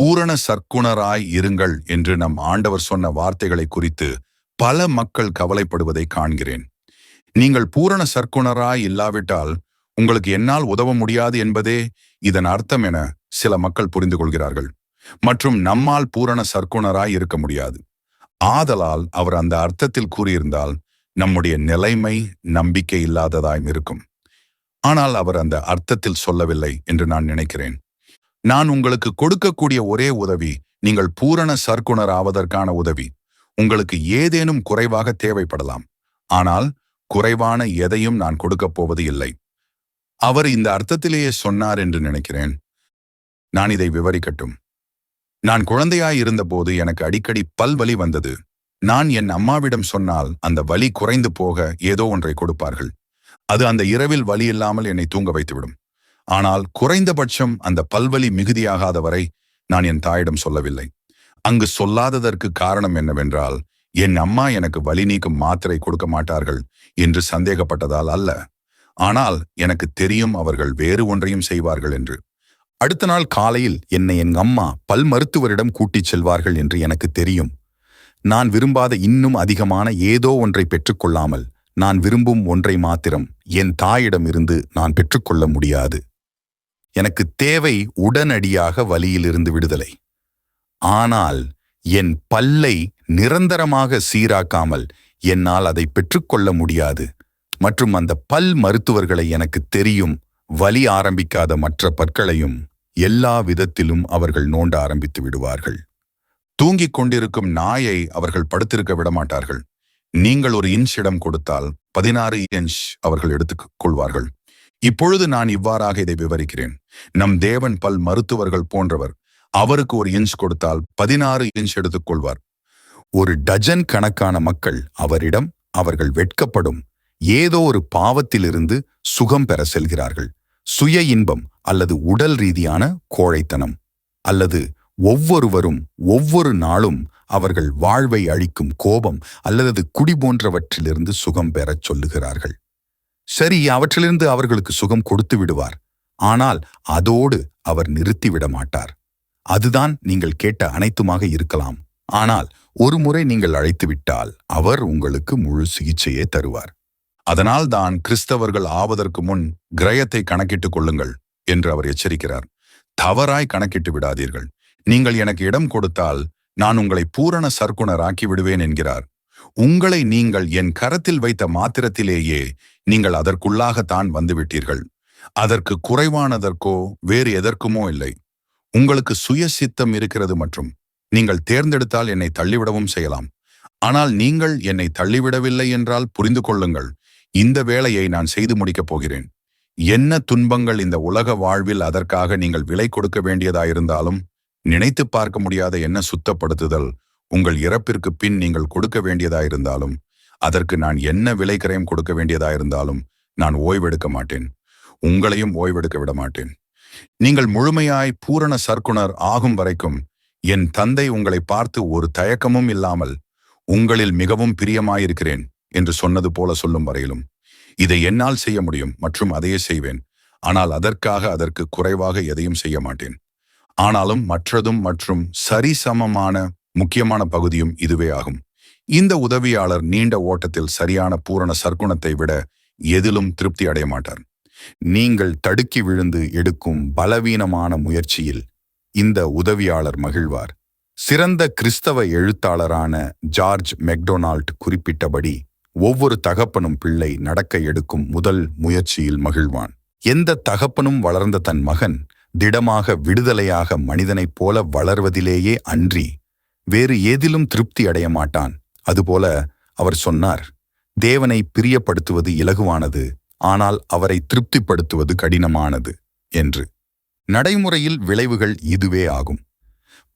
பூரண சர்க்குணராய் இருங்கள் என்று நம் ஆண்டவர் சொன்ன வார்த்தைகளை குறித்து பல மக்கள் கவலைப்படுவதை காண்கிறேன். நீங்கள் பூரண சர்க்குணராய் இல்லாவிட்டால் உங்களுக்கு என்னால் உதவ முடியாது என்பதே இதன் அர்த்தம் என சில மக்கள் புரிந்து கொள்கிறார்கள் மற்றும் நம்மால் பூரண சர்க்குணராய் இருக்க முடியாது. ஆதலால் அவர் அந்த அர்த்தத்தில் கூறியிருந்தால் நம்முடைய நிலைமை நம்பிக்கை இல்லாததாயும் இருக்கும். ஆனால் அவர் அந்த அர்த்தத்தில் சொல்லவில்லை என்று நான் நினைக்கிறேன். நான் உங்களுக்கு கொடுக்கக்கூடிய ஒரே உதவி நீங்கள் பூரண சர்க்குணர் ஆவதற்கான உதவி. உங்களுக்கு ஏதேனும் குறைவாக தேவைப்படலாம். ஆனால் குறைவான எதையும் நான் கொடுக்கப் போவது இல்லை. அவர் இந்த அர்த்தத்திலேயே சொன்னார் என்று நினைக்கிறேன். நான் இதை விவரிக்கட்டும். நான் குழந்தையாய் இருந்தபோது எனக்கு அடிக்கடி பல்வலி வந்தது. நான் என் அம்மாவிடம் சொன்னால் அந்த வலி குறைந்து போக ஏதோ ஒன்றை கொடுப்பார்கள். அது அந்த இரவில் வலி இல்லாமல் என்னை தூங்க வைத்துவிடும். ஆனால் குறைந்தபட்சம் அந்த பல்வலி மிகுதியாகாத வரை நான் என் தாயிடம் சொல்லவில்லை. அங்கு சொல்லாததற்கு காரணம் என்னவென்றால் என் அம்மா எனக்கு வலி நீக்கும் மாத்திரை கொடுக்க மாட்டார்கள் என்று சந்தேகப்பட்டதால் அல்ல. ஆனால் எனக்கு தெரியும் அவர்கள் வேறு ஒன்றையும் செய்வார்கள் என்று. அடுத்த நாள் காலையில் என்னை என் அம்மா பல் மருத்துவரிடம் கூட்டிச் செல்வார்கள் என்று எனக்கு தெரியும். நான் விரும்பாத இன்னும் அதிகமான ஏதோ ஒன்றை பெற்றுக்கொள்ளாமல் நான் விரும்பும் ஒன்றை மாத்திரம் என் தாயிடமிருந்து நான் பெற்றுக்கொள்ள முடியாது. எனக்கு தேவை உடனடியாக வலியிலிருந்து விடுதலை. ஆனால் என் பல்லை நிரந்தரமாக சீராக்காமல் என்னால் அதை பெற்றுக்கொள்ள முடியாது. மற்றும் அந்த பல் மருத்துவர்களை எனக்கு தெரியும் வலி ஆரம்பிக்காத மற்ற பற்களையும் எல்லா விதத்திலும் அவர்கள் நோண்ட ஆரம்பித்து விடுவார்கள். தூங்கிக் கொண்டிருக்கும் நாயை அவர்கள் படுத்திருக்க விடமாட்டார்கள். நீங்கள் ஒரு இன்ச் இடம் கொடுத்தால் பதினாறு இன்ச் அவர்கள் எடுத்துக் கொள்வார்கள். இப்பொழுது நான் இவ்வாறாக இதை விவரிக்கிறேன். நம் தேவன் பல் மருத்துவர்கள் போன்றவர் அவருக்கு ஒரு இன்ச் கொடுத்தால் பதினாறு இன்ச் எடுத்துக்கொள்வார். ஒரு டஜன் கணக்கான மக்கள் அவரிடம் அவர்கள் வெட்கப்படும் ஏதோ ஒரு பாவத்திலிருந்து சுகம் பெற செல்கிறார்கள். சுய இன்பம் அல்லது உடல் ரீதியான கோழைத்தனம் அல்லது ஒவ்வொருவரும் ஒவ்வொரு நாளும் அவர்கள் வாழ்வை அழிக்கும் கோபம் அல்லது குடி போன்றவற்றிலிருந்து சுகம் பெறச் சொல்லுகிறார்கள். சரி அவற்றிலிருந்து அவர்களுக்கு சுகம் கொடுத்து விடுவார். ஆனால் அதோடு அவர் நிறுத்திவிட மாட்டார். அதுதான் நீங்கள் கேட்ட அனைத்துமாக இருக்கலாம். ஆனால் ஒரு முறை நீங்கள் அழைத்துவிட்டால் அவர் உங்களுக்கு முழு சிகிச்சையே தருவார். அதனால் தான் கிறிஸ்தவர்கள் ஆவதற்கு முன் கிரயத்தை கணக்கிட்டுக் கொள்ளுங்கள் என்று அவர் எச்சரிக்கிறார். தவறாய் கணக்கிட்டு விடாதீர்கள். நீங்கள் எனக்கு இடம் கொடுத்தால் நான் உங்களை பூரண சர்க்குணராக்கி விடுவேன் என்கிறார். உங்களை நீங்கள் என் கரத்தில் வைத்த மாத்திரத்திலேயே நீங்கள் அதற்குள்ளாகத்தான் வந்துவிட்டீர்கள். அதற்கு குறைவானதற்கோ வேறு எதற்குமோ இல்லை. உங்களுக்கு சுய சித்தம் இருக்கிறது மற்றும் நீங்கள் தேர்ந்தெடுத்தால் என்னை தள்ளிவிடவும் செய்யலாம். ஆனால் நீங்கள் என்னை தள்ளிவிடவில்லை என்றால் புரிந்து கொள்ளுங்கள். இந்த வேலையை நான் செய்து முடிக்கப் போகிறேன். என்ன துன்பங்கள் இந்த உலக வாழ்வில் அதற்காக நீங்கள் விலை கொடுக்க வேண்டியதாயிருந்தாலும் நினைத்து பார்க்க முடியாத என்ன சுத்தப்படுத்துதல் உங்கள் இறப்பிற்கு பின் நீங்கள் கொடுக்க வேண்டியதாயிருந்தாலும் அதற்கு நான் என்ன விலை கிரயம் கொடுக்க வேண்டியதாயிருந்தாலும் நான் ஓய்வெடுக்க மாட்டேன். உங்களையும் ஓய்வெடுக்க விட மாட்டேன். நீங்கள் முழுமையாய் பூரண சர்க்குணர் ஆகும் வரைக்கும் என் தந்தை உங்களை பார்த்து ஒரு தயக்கமும் இல்லாமல் உங்களில் மிகவும் பிரியமாயிருக்கிறேன் என்று சொன்னது போல சொல்லும் வரையிலும் இதை என்னால் செய்ய முடியும் மற்றும் அதையே செய்வேன். ஆனால் அதற்காக அதற்கு குறைவாக எதையும் செய்ய மாட்டேன். ஆனாலும் மற்றதும் மற்றும் சரிசமமான முக்கியமான பகுதியும் இதுவே ஆகும். இந்த உதவியாளர் நீண்ட ஓட்டத்தில் சரியான பூரண சர்க்குணத்தை விட எதிலும் திருப்தி அடைய மாட்டார். நீங்கள் தடுக்கி விழுந்து எடுக்கும் பலவீனமான முயற்சியில் இந்த உதவியாளர் மகிழ்வார். சிறந்த கிறிஸ்தவ எழுத்தாளரான ஜார்ஜ் மெக்டொனால்ட் குறிப்பிட்டபடி ஒவ்வொரு தகப்பனும் பிள்ளை நடக்க எடுக்கும் முதல் முயற்சியில் மகிழ்வான். எந்த தகப்பனும் வளர்ந்த தன் மகன் திடமாக விடுதலையாக மனிதனைப் போல வளர்வதிலேயே அன்றி வேறு ஏதிலும் திருப்தி அடைய மாட்டான். அதுபோல அவர் சொன்னார் தேவனை பிரியப்படுத்துவது இலகுவானது ஆனால் அவரை திருப்திப்படுத்துவது கடினமானது என்று. நடைமுறையில் விளைவுகள் இதுவே ஆகும்.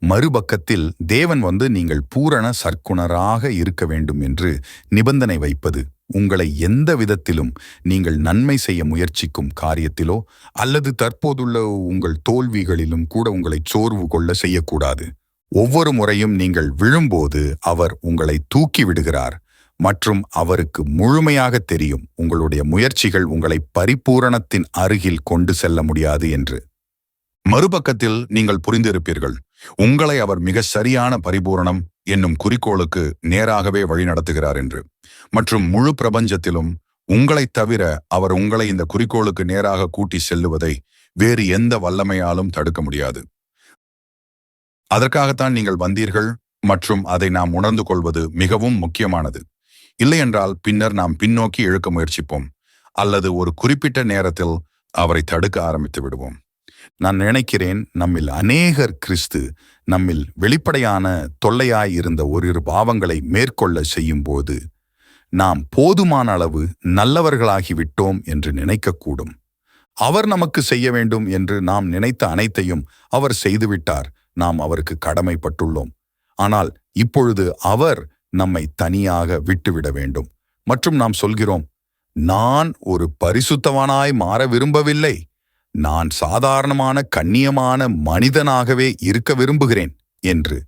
மறுபக்கத்தில் தேவன் வந்து நீங்கள் பூரண சர்க்குணராக இருக்க வேண்டும் என்று நிபந்தனை வைப்பது உங்களை எந்த விதத்திலும் நீங்கள் நன்மை செய்ய முயற்சிக்கும் காரியத்திலோ அல்லது தற்போதுள்ள உங்கள் தோல்விகளிலும் கூட உங்களை சோர்வு கொள்ள செய்யக்கூடாது. ஒவ்வொரு முறையும் நீங்கள் விழும்போது அவர் உங்களை தூக்கி விடுகிறார் மற்றும் அவருக்கு முழுமையாக தெரியும் உங்களுடைய முயற்சிகள் உங்களை பரிபூரணத்தின் அருகில் கொண்டு செல்ல முடியாது என்று. மறுபக்கத்தில் நீங்கள் புரிந்திருப்பீர்கள் உங்களை அவர் மிக சரியான பரிபூரணம் என்னும் குறிக்கோளுக்கு நேராகவே வழிநடத்துகிறார் என்று. மற்றும் முழு பிரபஞ்சத்திலும் உங்களைத் தவிர அவர் உங்களை இந்த குறிக்கோளுக்கு நேராக கூட்டி செல்லுவதை வேறு எந்த வல்லமையாலும் தடுக்க முடியாது. அதற்காகத்தான் நீங்கள் வந்தீர்கள் மற்றும் அதை நாம் உணர்ந்து கொள்வது மிகவும் முக்கியமானது. இல்லையென்றால் பின்னர் நாம் பின்னோக்கி இழுக்க முயற்சிப்போம் அல்லது ஒரு குறிப்பிட்ட நேரத்தில் அவரை தடுக்க ஆரம்பித்து விடுவோம். நான் நினைக்கிறேன் நம்மில் அநேகர் கிறிஸ்து நம்மில் வெளிப்படையான தொல்லையாய் இருந்த ஓரிரு பாவங்களை மேற்கொள்ள செய்யும்போது நாம் போதுமான அளவு நல்லவர்களாகிவிட்டோம் என்று நினைக்கக்கூடும். அவர் நமக்கு செய்ய வேண்டும் என்று நாம் நினைத்த அனைத்தையும் அவர் செய்துவிட்டார். நாம் அவருக்கு கடமைப்பட்டுள்ளோம். ஆனால் இப்பொழுது அவர் நம்மை தனியாக விட்டுவிட வேண்டும். மற்றும் நாம் சொல்கிறோம் நான் ஒரு பரிசுத்தவனாய் மாற விரும்பவில்லை. நான் சாதாரணமான கண்ணியமான மனிதனாகவே இருக்க விரும்புகிறேன் என்று.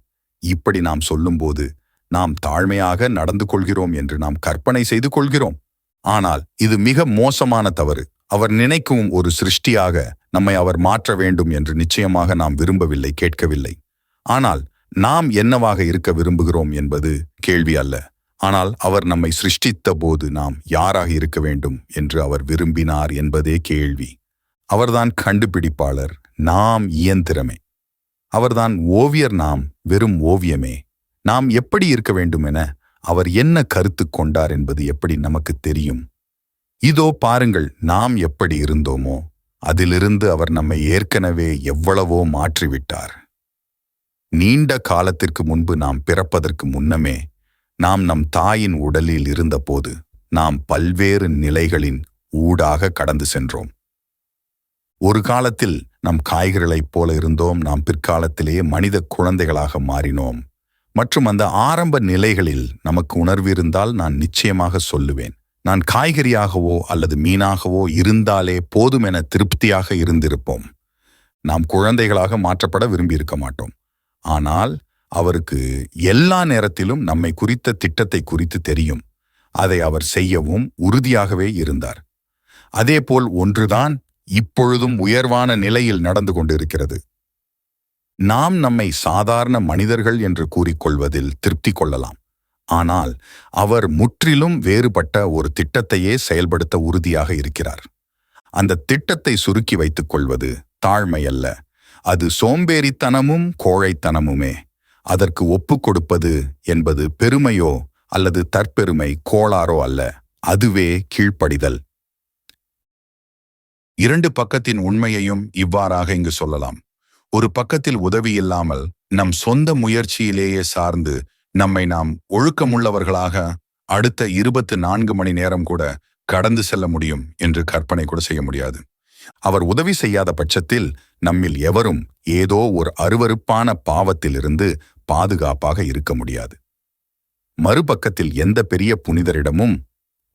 இப்படி நாம் சொல்லும்போது நாம் தாழ்மையாக நடந்து கொள்கிறோம் என்று நாம் கற்பனை செய்து கொள்கிறோம். ஆனால் இது மிக மோசமான தவறு. அவர் நினைக்கும் ஒரு சிருஷ்டியாக நம்மை அவர் மாற்ற வேண்டும் என்று நிச்சயமாக நாம் விரும்பவில்லை கேட்கவில்லை. ஆனால் நாம் என்னவாக இருக்க விரும்புகிறோம் என்பது கேள்வி அல்ல. ஆனால் அவர் நம்மை சிருஷ்டித்த போது நாம் யாராக இருக்க வேண்டும் என்று அவர் விரும்பினார் என்பதே கேள்வி. அவர்தான் கண்டுபிடிப்பாளர் நாம் இயந்திரமே. அவர்தான் ஓவியர் நாம் வெறும் ஓவியமே. நாம் எப்படி இருக்க வேண்டும் என அவர் என்ன கருத்து கொண்டார் என்பது எப்படி நமக்கு தெரியும்? இதோ பாருங்கள் நாம் எப்படி இருந்தோமோ. அதிலிருந்து அவர் நம்மை ஏற்கனவே எவ்வளவோ மாற்றிவிட்டார். நீண்ட காலத்திற்கு முன்பு நாம் பிறப்பதற்கு முன்னமே நாம் நம் தாயின் உடலில் இருந்தபோது நாம் பல்வேறு நிலைகளின் ஊடாக கடந்து சென்றோம். ஒரு காலத்தில் நம் காய்கறிகளைப் போல இருந்தோம் நாம் பிற்காலத்திலேயே மனித குழந்தைகளாக மாறினோம். மற்றும் அந்த ஆரம்ப நிலைகளில் நமக்கு உணர்வு இருந்தால் நான் நிச்சயமாக சொல்லுவேன். நான் காய்கறியாகவோ அல்லது மீனாகவோ இருந்தாலே போதும் என திருப்தியாக இருந்திருப்போம். நாம் குழந்தைகளாக மாற்றப்பட விரும்பியிருக்க மாட்டோம். ஆனால் அவருக்கு எல்லா நேரத்திலும் நம்மை குறித்த திட்டத்தை குறித்து தெரியும். அதை அவர் செய்யவும் உறுதியாகவே இருந்தார். அதேபோல் ஒன்றுதான் இப்பொழுதும் உயர்வான நிலையில் நடந்து கொண்டிருக்கிறது. நாம் நம்மை சாதாரண மனிதர்கள் என்று கூறிக்கொள்வதில் திருப்தி கொள்ளலாம். ஆனால் அவர் முற்றிலும் வேறுபட்ட ஒரு திட்டத்தையே செயல்படுத்த உறுதியாக இருக்கிறார். அந்த திட்டத்தை சுருக்கி வைத்துக் கொள்வது தாழ்மை அல்ல அது சோம்பேறித்தனமும் கோழைத்தனமுமே. அதற்கு ஒப்புக் கொடுப்பது என்பது பெருமையோ அல்லது தற்பெருமை கோளாறோ அல்ல. அதுவே கீழ்ப்படிதல். இரண்டு பக்கத்தின் உண்மையையும் இவ்வாறாக இங்கு சொல்லலாம். ஒரு பக்கத்தில் உதவி இல்லாமல் நம் சொந்த முயற்சியிலேயே சார்ந்து நம்மை நாம் ஒழுக்கமுள்ளவர்களாக அடுத்த இருபத்து நான்கு மணி நேரம் கூட கடந்து செல்ல முடியும் என்று கற்பனை கூட செய்ய முடியாது. அவர் உதவி செய்யாத பட்சத்தில் நம்மில் எவரும் ஏதோ ஒரு அருவருப்பான பாவத்திலிருந்து பாதுகாப்பாக இருக்க முடியாது. மறுபக்கத்தில் எந்த பெரிய புனிதரிடமும்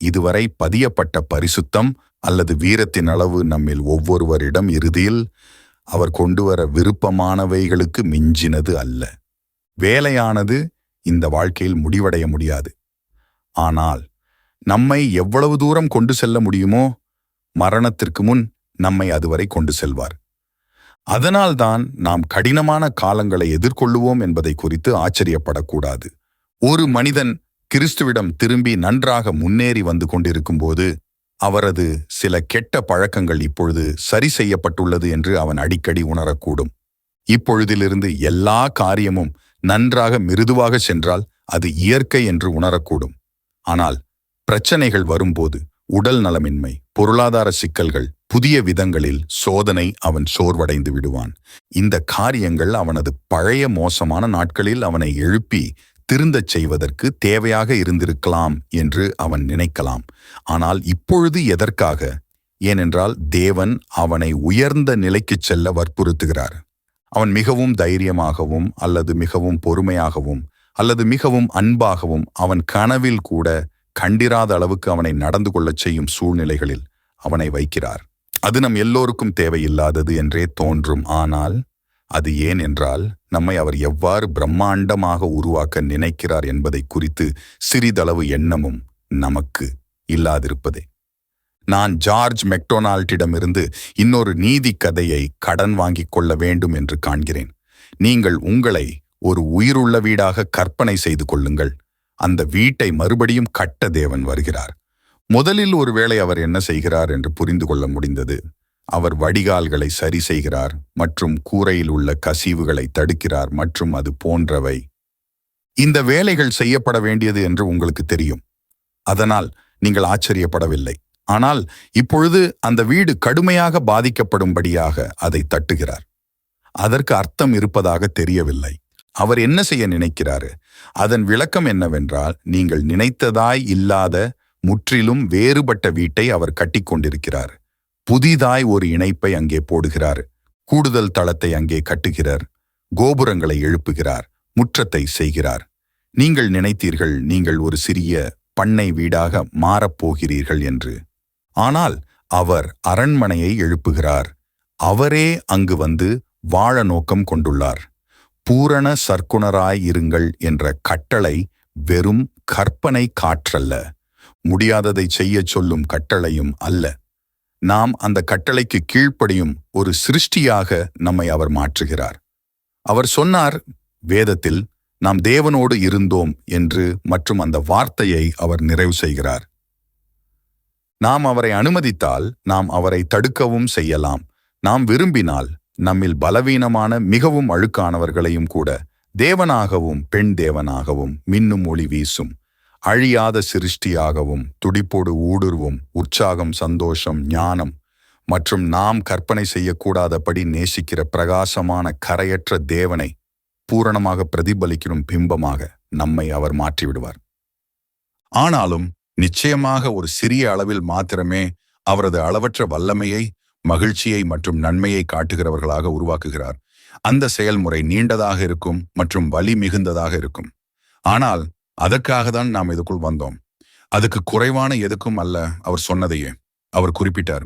இதுவரை பதியப்பட்ட பரிசுத்தம் அல்லது வீரத்தின் அளவு நம்மில் ஒவ்வொருவரிடம் இறுதியில் அவர் கொண்டு வர விருப்பமானவைகளுக்கு மிஞ்சினது அல்ல. வேலையானது இந்த வாழ்க்கையில் முடிவடைய முடியாது. ஆனால் நம்மை எவ்வளவு தூரம் கொண்டு செல்ல முடியுமோ மரணத்திற்கு முன் நம்மை அதுவரை கொண்டு செல்வார். அதனால்தான் நாம் கடினமான காலங்களை எதிர்கொள்ளுவோம் என்பதை குறித்து ஆச்சரியப்படக்கூடாது. ஒரு மனிதன் கிறிஸ்துவிடம் திரும்பி நன்றாக முன்னேறி வந்து கொண்டிருக்கும்போது அவரது சில கெட்ட பழக்கங்கள் இப்பொழுது சரி செய்யப்பட்டுள்ளது என்று அவன் அடிக்கடி உணரக்கூடும். இப்பொழுதிலிருந்து எல்லா காரியமும் நன்றாக மிருதுவாக சென்றால் அது இயற்கை என்று உணரக்கூடும். ஆனால் பிரச்சனைகள் வரும்போது உடல் நலமின்மை பொருளாதார சிக்கல்கள் புதிய விதங்களில் சோதனை அவன் சோர்வடைந்து விடுவான். இந்த காரியங்கள் அவனது பழைய மோசமான நாட்களில் அவனை எழுப்பி திருந்தச் செய்வதற்கு தேவையாக இருந்திருக்கலாம் என்று அவன் நினைக்கலாம். ஆனால் இப்பொழுது எதற்காக? ஏனென்றால் தேவன் அவனை உயர்ந்த நிலைக்குச் செல்ல வற்புறுத்துகிறார். அவன் மிகவும் தைரியமாகவும் அல்லது மிகவும் பொறுமையாகவும் அல்லது மிகவும் அன்பாகவும் அவன் கனவில் கூட கண்டிராத அளவுக்கு அவனை நடந்து கொள்ளச் செய்யும் சூழ்நிலைகளில் அவனை வைக்கிறார். அது நம் எல்லோருக்கும் தேவையில்லாதது என்றே தோன்றும். ஆனால் அது ஏன் என்றால் நம்மை அவர் எவ்வாறு பிரம்மாண்டமாக உருவாக்க நினைக்கிறார் என்பதை குறித்து சிறிதளவு எண்ணமும் நமக்கு இல்லாதிருப்பதே. நான் ஜார்ஜ் மெக்டொனால்டிடமிருந்து இன்னொரு நீதி கதையை கடன் வாங்கிக் கொள்ள வேண்டும் என்று காண்கிறேன். நீங்கள் உங்களை ஒரு உயிருள்ள வீடாக கற்பனை செய்து கொள்ளுங்கள். அந்த வீட்டை மறுபடியும் கட்ட தேவன் வருகிறார். முதலில் ஒருவேளை அவர் என்ன செய்கிறார் என்று புரிந்து கொள்ள முடிந்தது. அவர் வடிகால்களை சரி செய்கிறார் மற்றும் கூரையில் உள்ள கசிவுகளை தடுக்கிறார் மற்றும் அது போன்றவை. இந்த வேலைகள் செய்யப்பட வேண்டியது என்று உங்களுக்கு தெரியும். அதனால் நீங்கள் ஆச்சரியப்படவில்லை. ஆனால் இப்பொழுது அந்த வீடு கடுமையாக பாதிக்கப்படும்படியாக அதை தட்டுகிறார். அதற்கு அர்த்தம் இருப்பதாக தெரியவில்லை. அவர் என்ன செய்ய நினைக்கிறாரு? அதன் விளக்கம் என்னவென்றால் நீங்கள் நினைத்ததாய் இல்லாத முற்றிலும் வேறுபட்ட வீட்டை அவர் கட்டிக்கொண்டிருக்கிறார் புதிதாய் ஒரு இணைப்பை அங்கே போடுகிறார். கூடுதல் தளத்தை அங்கே கட்டுகிறார். கோபுரங்களை எழுப்புகிறார். முற்றத்தை செய்கிறார். நீங்கள் நினைத்தீர்கள் நீங்கள் ஒரு சிறிய பண்ணை வீடாக மாறப்போகிறீர்கள் என்று. ஆனால் அவர் அரண்மனையை எழுப்புகிறார். அவரே அங்கு வந்து வாழ நோக்கம் கொண்டுள்ளார். பூரண சர்க்குணராய் இருங்கள் என்ற கட்டளை வெறும் கற்பனை காற்றல்ல. முடியாததை செய்யச் சொல்லும் கட்டளையும் அல்ல. நாம் அந்த கட்டளைக்கு கீழ்ப்படியும் ஒரு சிருஷ்டியாக நம்மை அவர் மாற்றுகிறார். அவர் சொன்னார் வேதத்தில் நாம் தேவனோடு இருந்தோம் என்று மற்றும் அந்த வார்த்தையை அவர் நிறைவு செய்கிறார். நாம் அவரை அனுமதித்தால் நாம் அவரை தடுக்கவும் செய்யலாம். நாம் விரும்பினால் நம்மில் பலவீனமான மிகவும் அழுக்கானவர்களையும் கூட தேவனாகவும் பெண் தேவனாகவும் மின்னும் ஒளி வீசும். அழியாத சிருஷ்டியாகவும் துடிப்போடு ஊடுருவும் உற்சாகம் சந்தோஷம் ஞானம் மற்றும் நாம் கற்பனை செய்யக்கூடாதபடி நேசிக்கிற பிரகாசமான கரையற்ற தேவனை பூரணமாக பிரதிபலிக்கும் பிம்பமாக நம்மை அவர் மாற்றிவிடுவார். ஆனாலும் நிச்சயமாக ஒரு சிறிய அளவில் மாத்திரமே அவரது அளவற்ற வல்லமையை மகிழ்ச்சியை மற்றும் நன்மையை காட்டுகிறவர்களாக உருவாக்குகிறார். அந்த செயல்முறை நீண்டதாக இருக்கும் மற்றும் வலி மிகுந்ததாக இருக்கும். ஆனால் அதற்காக தான் நாம் இதுக்குள் வந்தோம். அதுக்கு குறைவான எதுக்கும் அல்ல அவர் சொன்னதையே. அவர் குறிப்பிட்டார்.